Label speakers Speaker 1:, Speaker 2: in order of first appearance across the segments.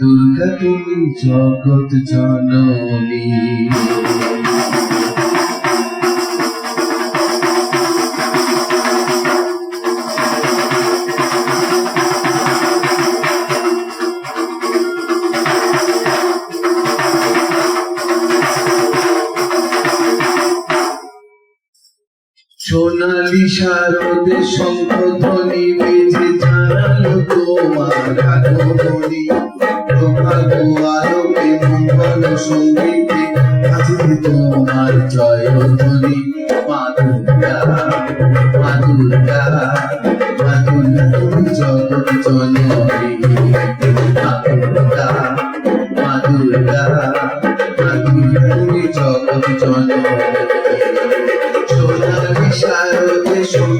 Speaker 1: দুর্গা তুমি জগৎ জননী। সোনালি শারদে শঙ্খ ধ্বনি বেজে জানালো তোমার আগমনী। আলোকে মঙ্গল সঙ্গীতে বাজে তোমার জয় ধ্বনি মা দুর্গা মা দুর্গা মা দুর্গা তুমি জগৎ জননী মা দুর্গা মা দুর্গা মা দুর্গা তুমি জগৎ জননী সোনালি শারদে শঙ্খধ্বনি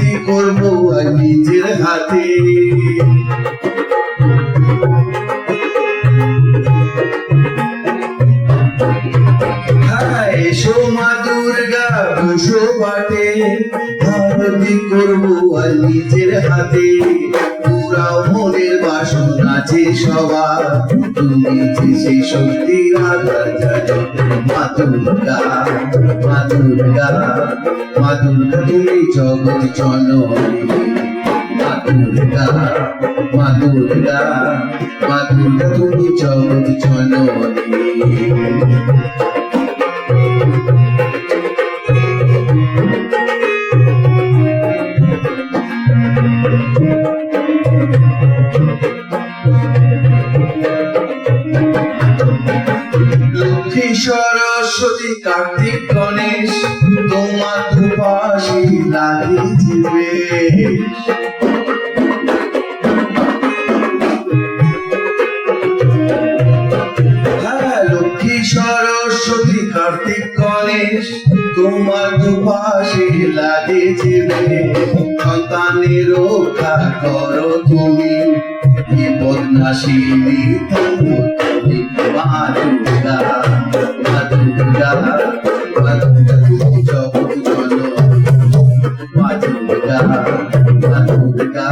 Speaker 1: করব আর নিজের হাতে। হ্যাঁ, এসো মা দুর্গা বসো পাটে আরতি করব আর নিজের হাতে। পুরাও মনের বাসনা আছে সবার। তুমি যে সেই শক্তির আধার মা দুর্গা মা দুর্গা মা দুর্গা তুমি জগৎ জননী। মা দুর্গা মা দুর্গা মা দুর্গা তুমি জগৎ জননী। সরস্বতী কার্তিক গণেশ তোমার দুপাশে লাগে জিবে হ্যাঁ, সরস্বতী কার্তিক গণেশ তোমার দুপাশে সন্তানের রক্ষা করো তুমি বিপদ নাশিনী মা দুর্গা মা দুর্গা তুমি জগৎ জননী মা দুর্গা মা দুর্গা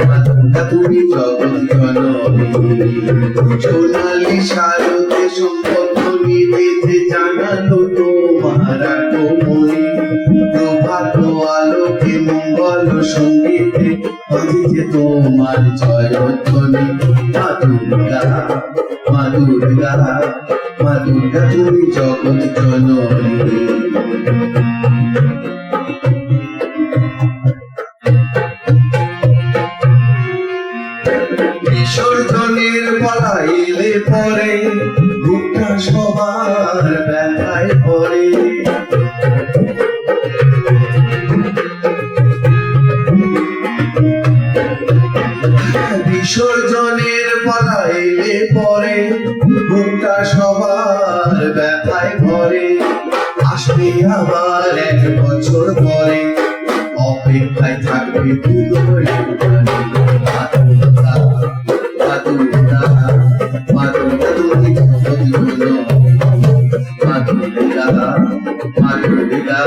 Speaker 1: মা দুর্গা তুমি জগৎ জননী সোনালি সারতে সম্পত্তি বাজে তোমার জয়ধ্বনি মা দুর্গা মা তুমি জগৎ জননী। বিসর্জনের পালা এলে পরে বুকটা সবার ব্যথায় পড়ে। বিসর্জনের পড়াইলে পরে ঘুমটা সবার ব্যথায় ভরে। আসবে আবার এক বছর পরে, অপেক্ষায় থাকবে দুলোয় মাতুলা মাতুলা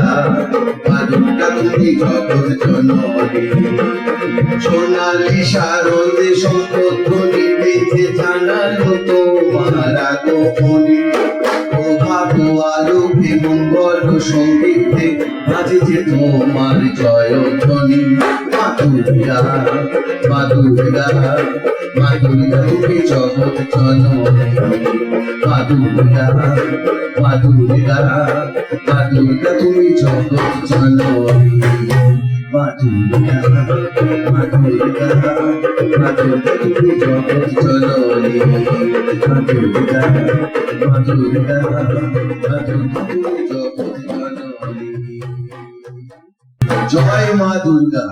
Speaker 1: মাতুলা তুমি জগৎ জননী সোনালি শারদে সম্পত্তি বেঁধে জানালো তোমার আগমনী প্রভাত আলোকে মঙ্গল সঙ্গীতে বাজে যে তোমার জয় ধ্বনি। মা দুর্গা মা দুর্গা মা দুর্গা তুমি জগৎ জননী। মা দুর্গা মা দুর্গা মা দুর্গা তুমি জগৎ জননী। মা দুর্গা মা দুর্গা মা দুর্গা তুমি জগৎ জননী। মা দুর্গা মা তুমি জগৎ জয় মা দুর্গা।